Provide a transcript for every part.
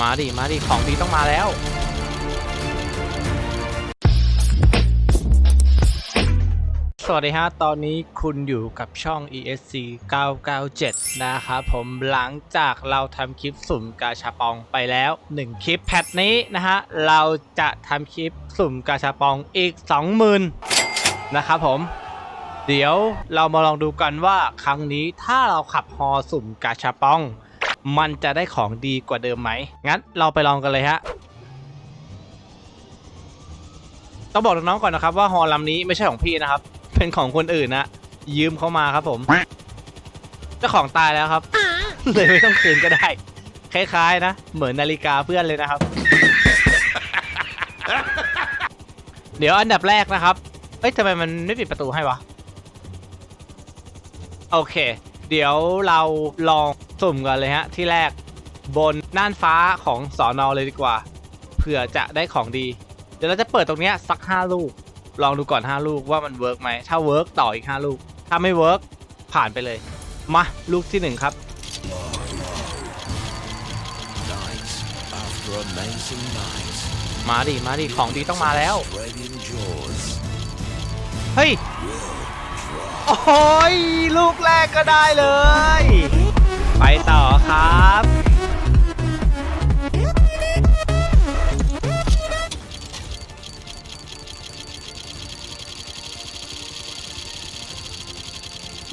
มาดิ มาดิ ของดีต้องมาแล้วสวัสดีฮะ ตอนนี้คุณอยู่กับช่อง ESC 997 นะครับผมหลังจากเราทำคลิปสุ่มกาชาปองไปแล้ว 1 คลิปแพทนี้นะฮะ เราจะทำคลิปสุ่มกาชาปองอีก 20,000 นะครับผม เดี๋ยวเรามาลองดูกันว่าครั้งนี้ถ้าเราขับฮอสุ่มกาชาปอง มันจะได้ของดีกว่าเดิมไหม งั้นเราไปลองกันเลยฮะ ต้องบอกน้องๆก่อนนะครับว่าฮอลำนี้ไม่ใช่ของพี่นะครับ เป็นของคนอื่นนะ ยืมเขามาครับผม เจ้าของตายแล้วครับ เลยไม่ต้องคืนก็ได้ คล้ายๆนะ เหมือนนาฬิกาเพื่อนเลยนะครับ เดี๋ยวอันดับแรกนะครับ เอ้ยทำไมมันไม่ปิดประตูให้วะ โอเค เดี๋ยวเราลอง สุ่มกันเลยฮะ ที่แรกบนน่านฟ้าของสอนอเลยดีกว่า เผื่อจะได้ของดี เดี๋ยวเราจะเปิดตรงเนี้ยสัก 5 ลูก ลองดูก่อน 5 ลูกว่ามันเวิร์กไหม ถ้าเวิร์กต่ออีก 5 ลูก ถ้าไม่เวิร์กผ่านไปเลย มาลูกที่ 1 ครับ มาดิ มาดิ ของดีต้องมาแล้ว เฮ้ย โอ้ย ลูกแรกก็ได้เลย ไปต่อครับ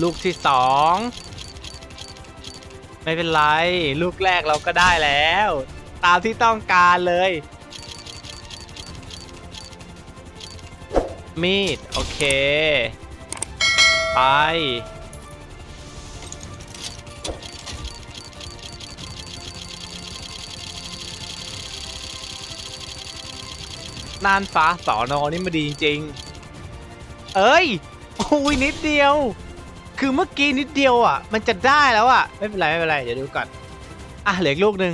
ลูกที่สอง ไม่เป็นไร ลูกแรกเราก็ได้แล้ว ตามที่ต้องการเลย มีด โอเค ไป น่านฟ้าสอนอนี่มาดีจริงๆเอ้ยโอ้ยนิดเดียว คือเมื่อกี้นิดเดียวอะ มันจะได้แล้วอะ ไม่เป็นไรไม่เป็นไรเดี๋ยวดูก่อนอะเหลืออีกลูกหนึ่ง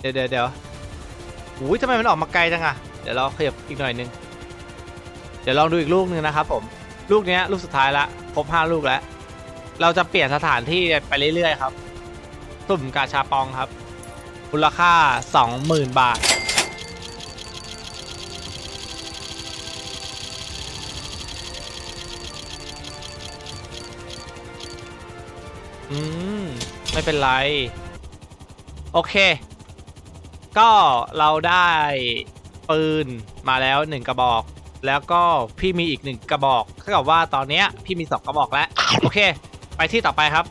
เดี๋ยวเดี๋ยวเดี๋ยวอุ้ยทำไมมันออกมาไกลจังอะเดี๋ยวเราขยับอีกหน่อยหนึงเดี๋ยวลองดูอีกลูกหนึ่งนะครับผมลูกเนี้ยลูกสุดท้ายละครบห้าลูกแล้ว เราจะเปลี่ยนสถานที่ไปเรื่อยๆครับสุ่มกาชาปองครับมูลค่า 20,000 บาท อืม ไม่เป็นไร โอเค ก็เราได้ปืนมาแล้วหนึ่งกระบอก แล้วก็พี่มีอีกหนึ่งกระบอกเท่ากับว่าตอนเนี้ยพี่มีสองกระบอกแล้ว โอเค ไปที่ต่อไปครับ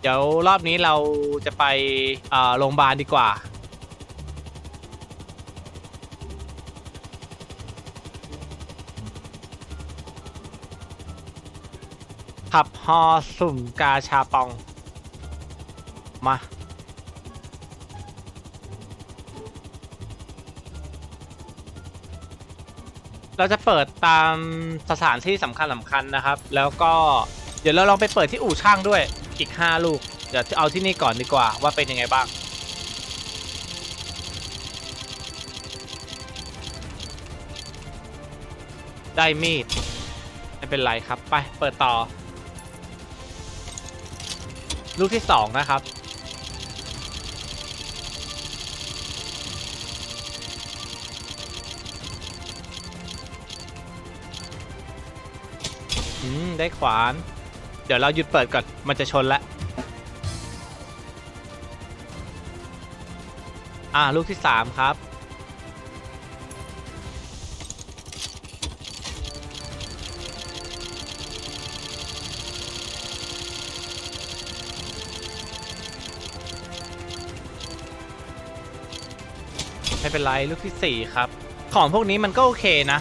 เดี๋ยวรอบนี้เราจะไปเอ่อโรงพยาบาลดีกว่า ขับฮอสุ่มกาชาปอง เราจะเปิดตามสถานที่สำคัญสำคัญนะครับ แล้วก็เดี๋ยวเราลองไปเปิดที่อู่ช่างด้วยอีก 5 ลูก เดี๋ยวเอาที่นี่ก่อนดีกว่าว่าเป็นยังไงบ้าง ได้มีด ไม่เป็นไรครับ ไปเปิดต่อ ลูกที่ 2 นะครับ อืมได้ขวาน เดี๋ยวเราหยุดเปิดก่อน มันจะชนแล้วอ่าลูกที่3ครับ ไม่เป็นไร ลูกที่4ครับ ของพวกนี้มันก็โอเคนะ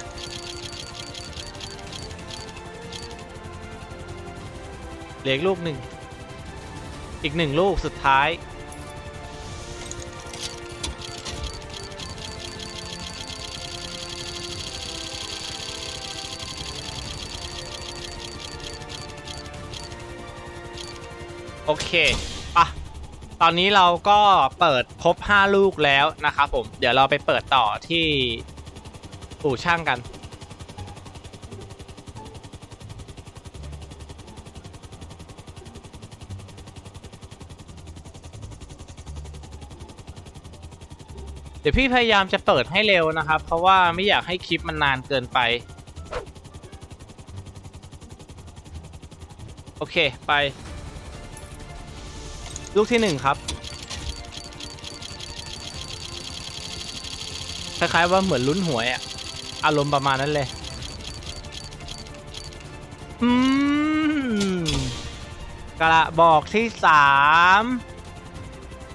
เหลืออีกลูกหนึ่ง อีกหนึ่งลูกสุดท้าย โอเคปะตอนนี้เราก็เปิดครบ 5 ลูกแล้วนะครับผม เดี๋ยวเราไปเปิดต่อที่อู่ช่างกัน ดี๋ยวพี่พยายามจะเปิดให้เร็วนะครับ เพราะว่าไม่อยากให้คลิปมันนานเกินไป โอเคไป ลูกที่หนึ่งครับคล้ายๆว่าเหมือนลุ้นหวยอะอารมณ์ประมาณนั้นเลยอืมกระบอกที่สาม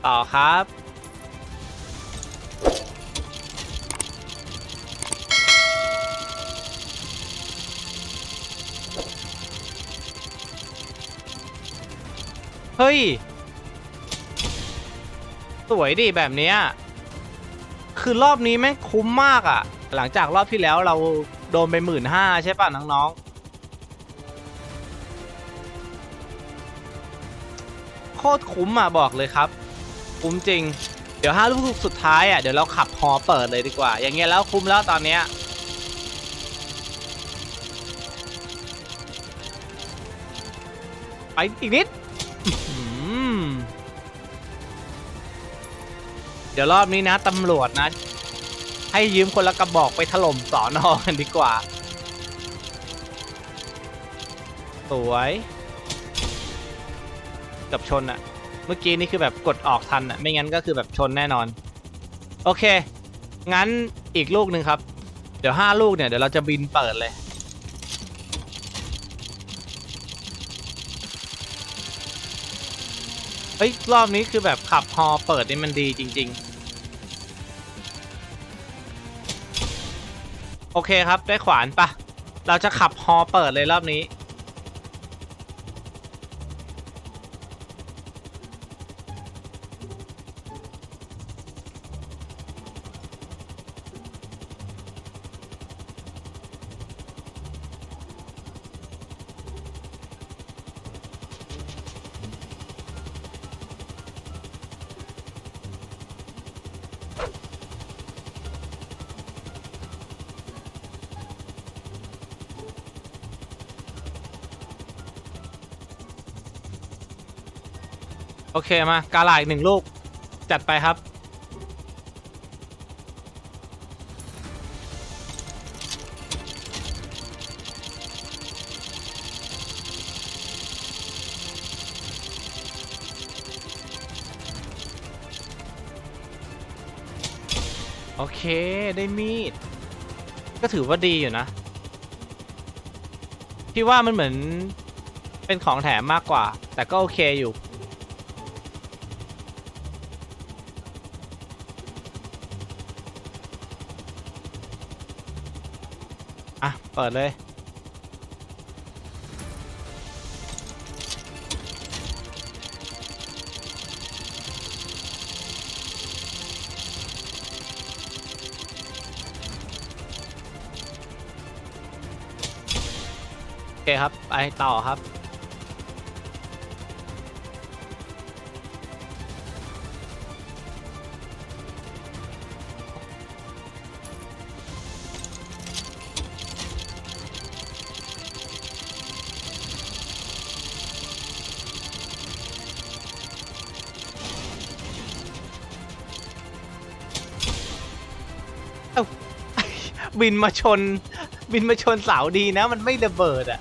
ต่อครับ เฮ้ย สวยดิแบบเนี้ยคือรอบนี้แม่งคุ้มมากอะ่ะ หลังจากรอบที่แล้วเราโดนไปหมื่นห้าใช่ป่ะน้องๆ โคตรคุ้มอะบอกเลยครับ คุ้มจริง เดี๋ยวห้าลูกสุดท้ายอะ เดี๋ยวเราขับฮอเปิดเลยดีกว่า อย่างเงี้ยแล้วคุ้มแล้วตอนเนี้ยไปอีกนิด เดี๋ยวรอบนี้นะตำรวจนะ ให้ยืมคนละกระบอกไปถล่มสอนอกันดีกว่า สวยกับชนอะเมื่อกี้นี่คือแบบกดออกทันอะไม่งั้นก็คือแบบชนแน่นอน โอเค งั้นอีกลูกหนึ่งครับ เดี๋ยวห้าลูกเนี่ยเดี๋ยวเราจะบินเปิดเลย ฮ้ยรอบนี้คือแบบขับฮอเปิดนี่มันดีจริง ๆ โอเคครับได้ขวานปะเราจะขับฮอเปิดเลยรอบนี้ โอเคมากาลาอีกหนึ่งลูก จัดไปครับ โอเค ได้มีด ก็ถือว่าดีอยู่นะ พี่ว่ามันเหมือนเป็นของแถมมากกว่า แต่ก็โอเคอยู่ เปิดเลย โอเคครับ ไปต่อครับ บินมาชน บินมาชนเสาดีนะ มันไม่ระเบิดอะ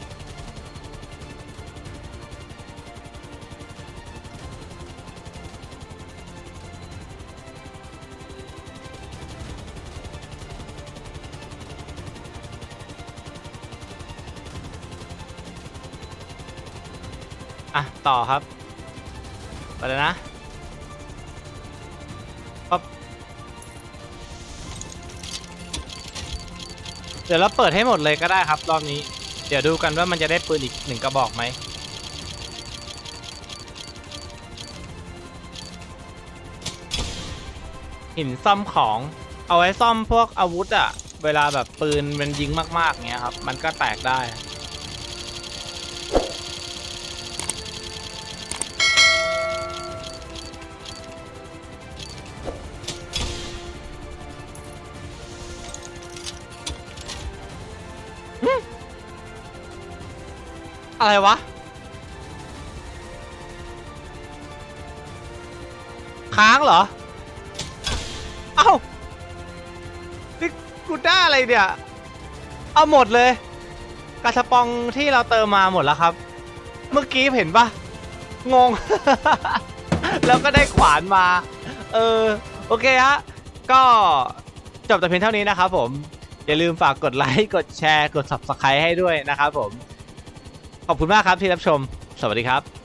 อะ ต่อครับ ไปเลยนะปั๊บ ดี๋ยวเราเปิดให้หมดเลยก็ได้ครับรอบนี้ เดี๋ยวดูกันว่ามันจะได้ปืนอีกหนึ่งกระบอกไหมหินซ่อมของเอาไว้ซ่อมพวกอาวุธอะเวลาแบบปืนมันยิงมากๆเงี้ยครับ มันก็แตกได้ อะไรวะ ค้างเหรอ เอ้า นี่กูได้อะไรเนี่ย เอาหมดเลย กระสปองที่เราเติมมาหมดแล้วครับ เมื่อกี้เห็นปะงง แล้วก็ได้ขวานมา เออ โอเคฮะ ก็จบแต่เพียงเท่านี้นะครับผม อย่าลืมฝากกดไลค์ กดแชร์ กด subscribe ให้ด้วยนะครับผม ขอบคุณมากครับที่รับชม สวัสดีครับ